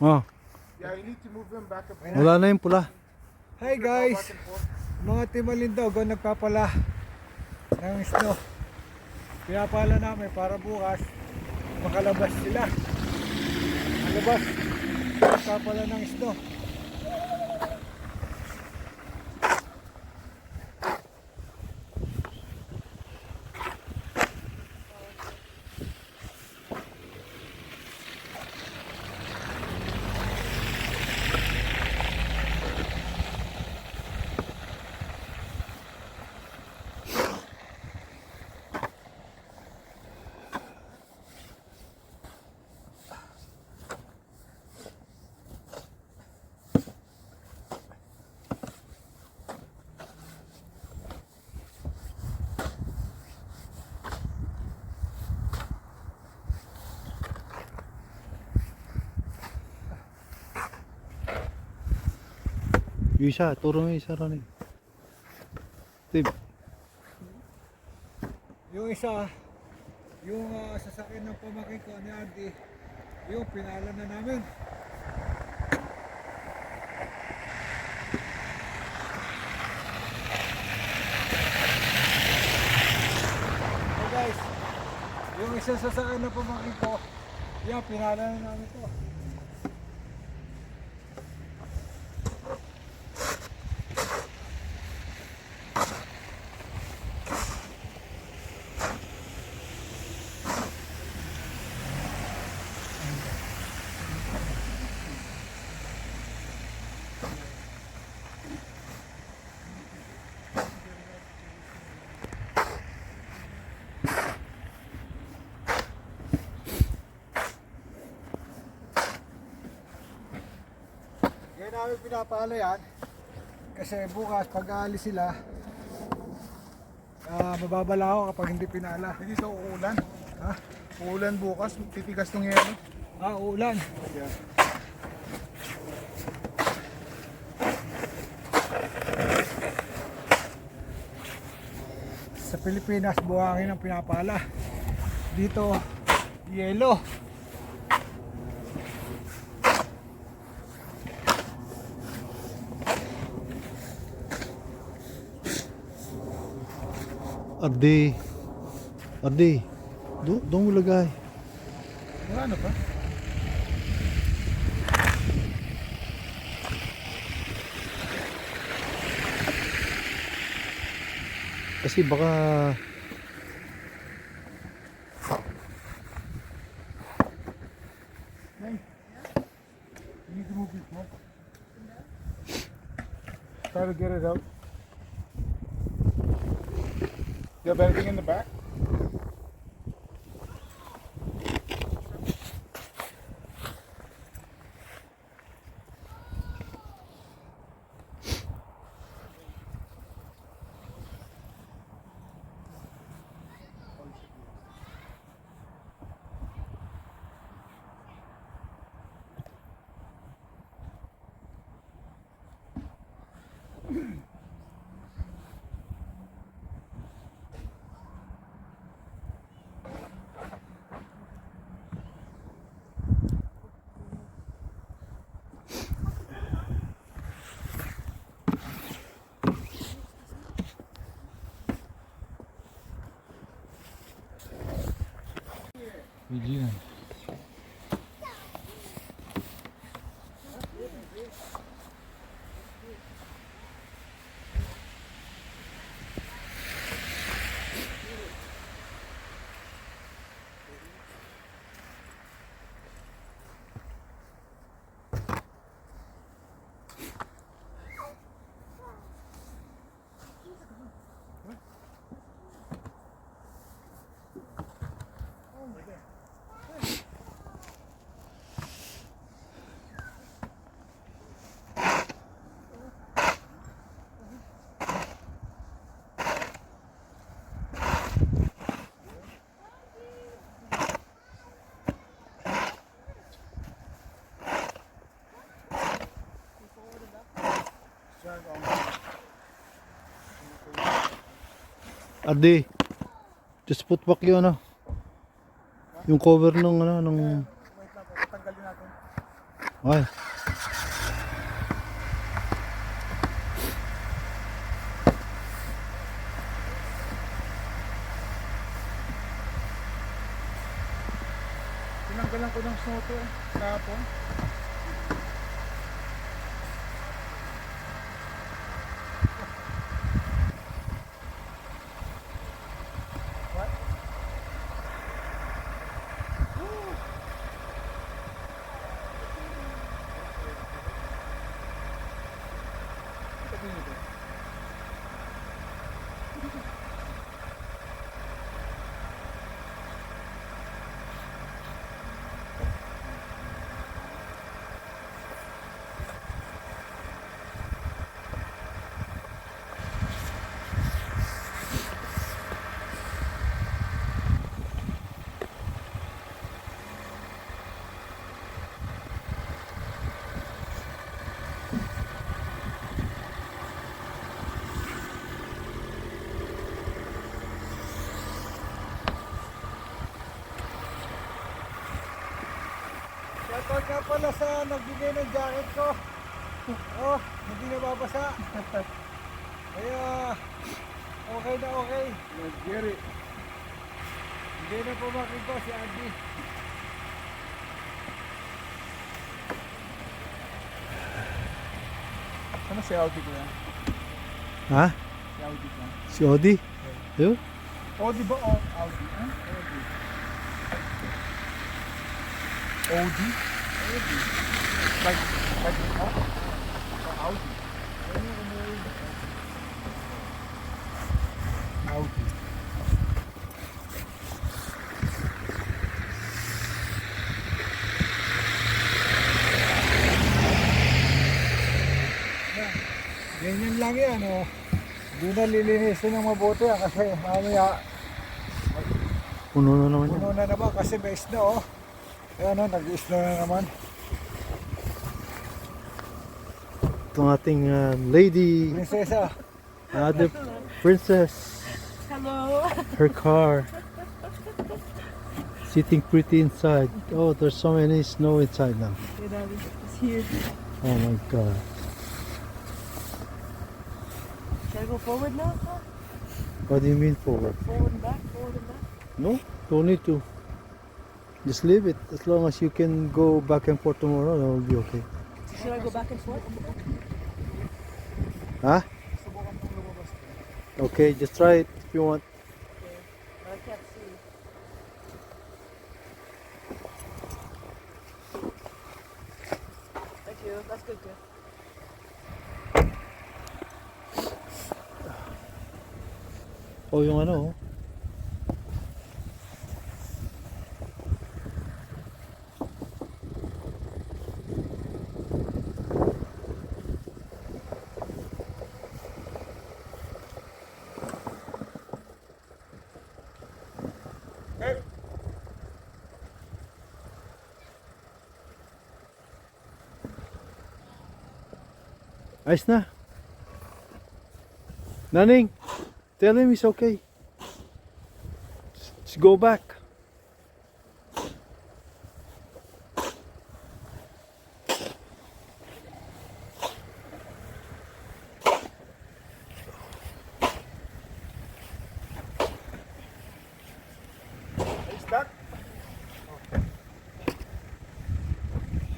Oh, Yeah, you need to move them back and forth. wala na yung pula. Hi guys! Mga Timalindog ang nagpapala ng snow. Pinapala namin para bukas makalabas sila. Malabas. Nagpapala ng snow. Yung isa, turo mo yung isa ron eh. Tib, Yung isa, yung ah, sasakyan ng pamakin ko ni Andy, yung pinala na namin. So guys, yung isang sasakyan ng pamakin ko, yan, pinala na namin to. Namin pinapala yan. Kasi bukas pag aalis sila, ah, mababala ako kapag hindi pinala. Hindi sa uulan. Ha? Uulan bukas, titigas ng yelo. Ah, ulan. Yeah. Sa Pilipinas, buhangin ang pinapala. Dito, yelo. Ardi. Ardi. Do, doon mo lagay. Wala na pa. Kasi baka have anything in the back? Bilgiyle. Ardi. Just put back yung ano. Yung cover nung ano nung tatanggalin natin. Okay. Tinanggalan ko ng snow to eh. Kahapon. Shoutout nga pala sa nagbigay ng jacket ko. Oh, hindi nababasa. Kaya, okay na okay. It. Hindi na pumakin ko si Andy. Ano si Audi ko yan? Ha? Si Audi ko. Si Odi? Yun? Audi ba o Audi? Huh? Audi. Audi? Like, like, oh? Or Audi? Audi. Ganyan lang yan, oh. Hindi na lilinisin ng mabuti ah, kasi mamaya Puno na naman yan. puno na naman kasi may snow, oh. Ayan, oh, nag-snow na naman. Itong ating uh, lady, Prinsesa, other princess, Hello. her car. Sitting pretty inside. Oh, there's so many snow inside now. Hey, It's here. Oh my god. Should I go forward now? What do you mean forward? Forward and back, forward and back. No, don't need to. Just leave it. As long as you can go back and forth tomorrow, that will be okay. Should I go back and forth? Huh? Okay, just try it if you want. Ayos na. Tell him it's okay. Just go back.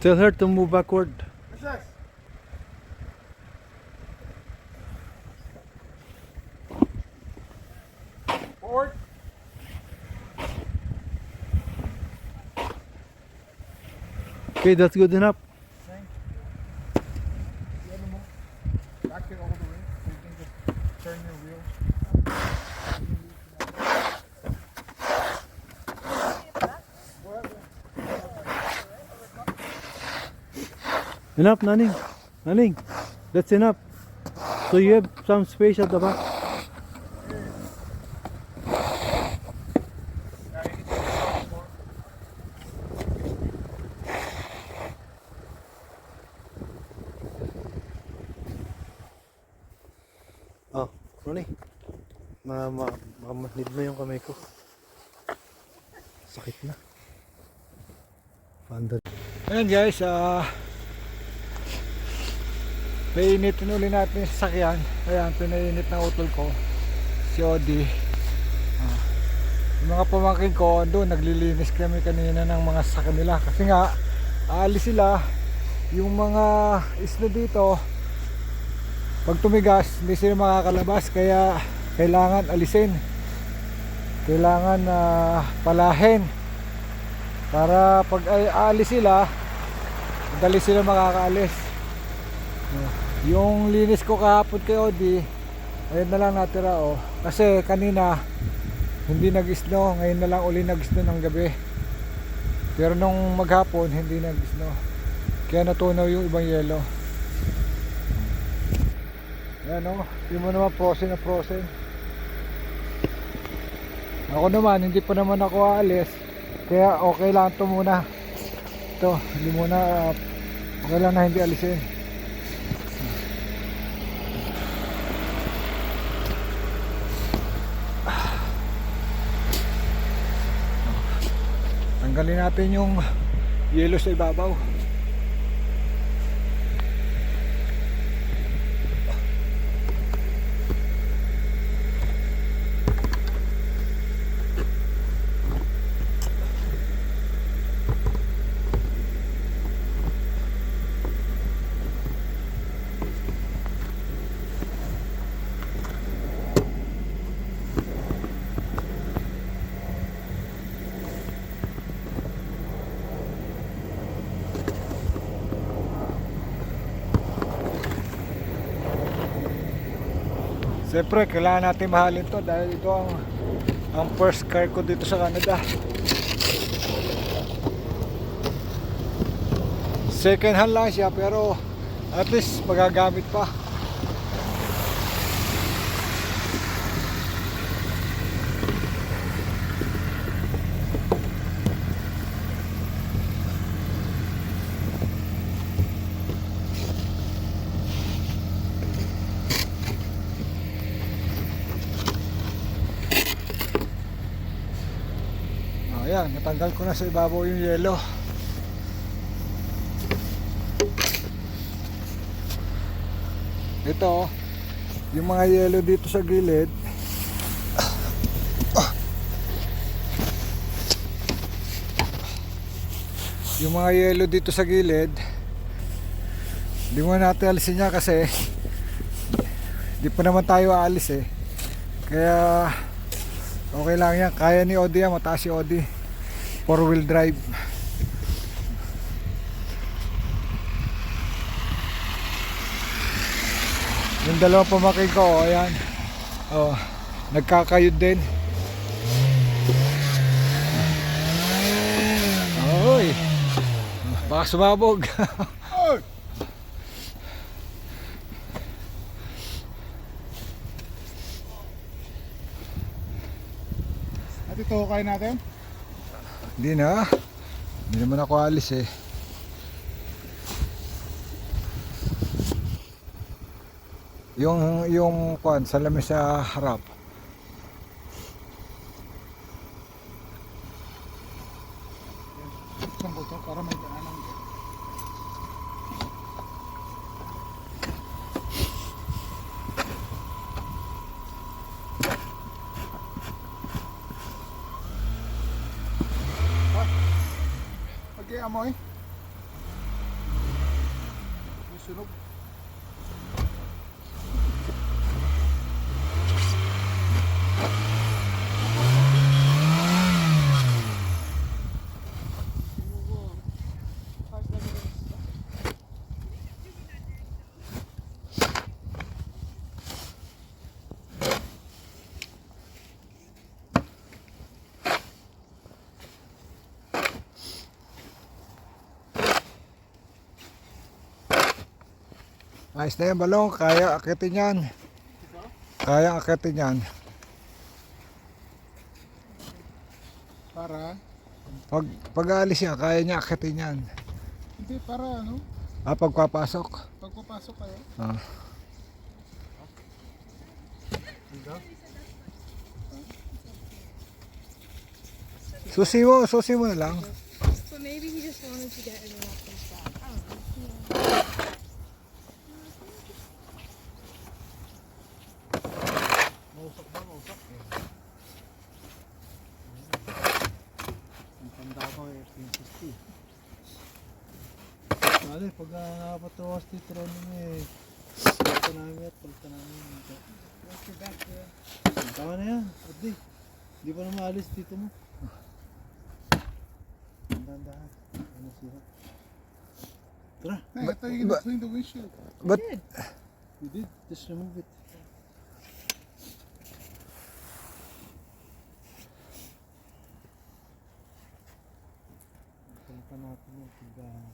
Tell her to move backward. Okay, that's good enough. The other mo. Back it all the way so you can just turn your wheel. Enough, Naning. Naning, that's enough. So you have some space at the back. Yeah, you need to go more. Oh, Ronnie. Ma, ma, mamanhid mo yung kamay ko. Sakit na. Panda. Ayan guys, ah painitin uli natin yung sasakyan. Ayan, pinainit na utol ko. Si Odi. Ah. Yung mga pamangkin ko, doon naglilinis kami kanina ng mga sasakyan nila. Kasi nga, aalis sila. Yung mga isla dito, pag tumigas, hindi sila makakalabas. Kaya kailangan alisin. Kailangan na palahin. Para pag aalis sila, dali sila makakaalis. Yung linis ko kahapon kay Odi, ayun na lang natira oh. Kasi kanina hindi nag-snow, ngayon na lang uli nag-snow ng gabi. Pero nung maghapon hindi nag-snow. Kaya natunaw yung ibang yelo. Ayan oh, yung mo naman frozen na frozen. Ako naman, hindi pa naman ako aalis. Kaya okay lang ito muna. Ito, hindi muna ah, okay lang na hindi alisin. Tanggalin natin yung yelo sa ibabaw. Siyempre, kailangan natin mahalin to dahil ito ang ang first car ko dito sa Canada. Second hand lang siya pero at least magagamit pa. Ayan, natanggal ko na sa ibabaw yung yelo. Ito, yung mga yelo dito sa gilid. Yung mga yelo dito sa gilid, hindi mo natin alisin niya kasi hindi pa naman tayo aalis eh. Kaya Okay lang yan. Kaya ni Odi yan. Mataas si Odi. Four wheel drive. Yung dalawang pamakin ko, oh, ayan. Oh, nagkakayod din. Oy. Baka sumabog. At ito, kaya natin? Hindi na. Hindi naman ako alis eh. Yung yung kwan sa lamis sa harap. Isang buto para may amoy. Ayos na yan balong. Kaya akitin yan. Kaya akitin yan. Para, Pag, pag aalis yan, kaya niya akitin yan. hindi, para ano, Ah, pagpapasok. pagpapasok kayo. Ah. Susi mo, susi mo na lang. But maybe he just wanted to get everyone Mausok ba? Mausok. Ang tanda ko, eh, 1860. Mali, pag ah, uh, nakapatawas ni Trono ano, eh, palitan namin at palitan namin. Ang tama na yan, Abdi. Hindi pa na maalis dito mo. Ang tanda ka. Ano sira? Tara. Hey, I thought you were clean the windshield. But, you did. You did. Just remove it. Uh,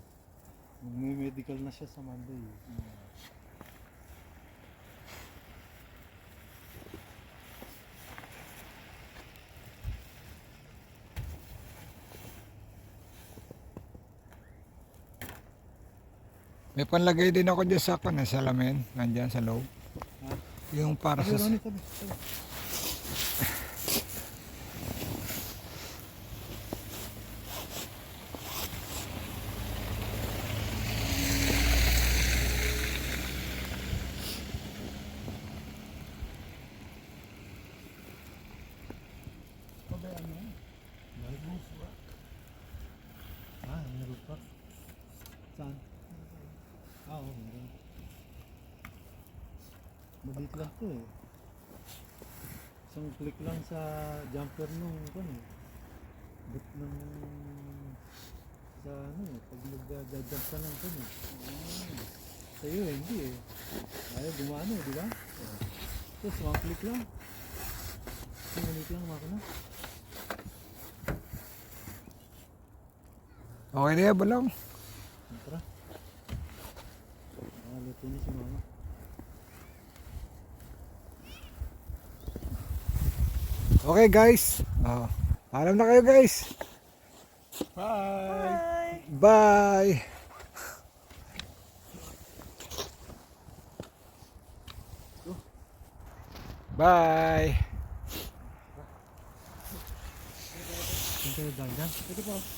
magme-medical na siya sa Monday. may panlagay din ako dyan sa kanya, salamin. Nandyan sa loob. Yung para Tabi, sa... Ronnie, tabi. tabi. Pabayaan mo. May roof rack. Ah, may roof rack. Saan? Ah, oo, meron. Maliit lang to eh. Isang click lang sa jumper nung ano eh. But ng sa ano eh, pag mag-jump ka ng ano eh. Sa'yo eh, hindi eh. Ayaw gumano eh, di ba? Tapos one click lang. Isang click lang makina. Okay na yan, balong. Tara. Ah, luto na si mama. Okay guys. Oh. Paalam na kayo guys. Bye. Bye. Bye. Bye. Saan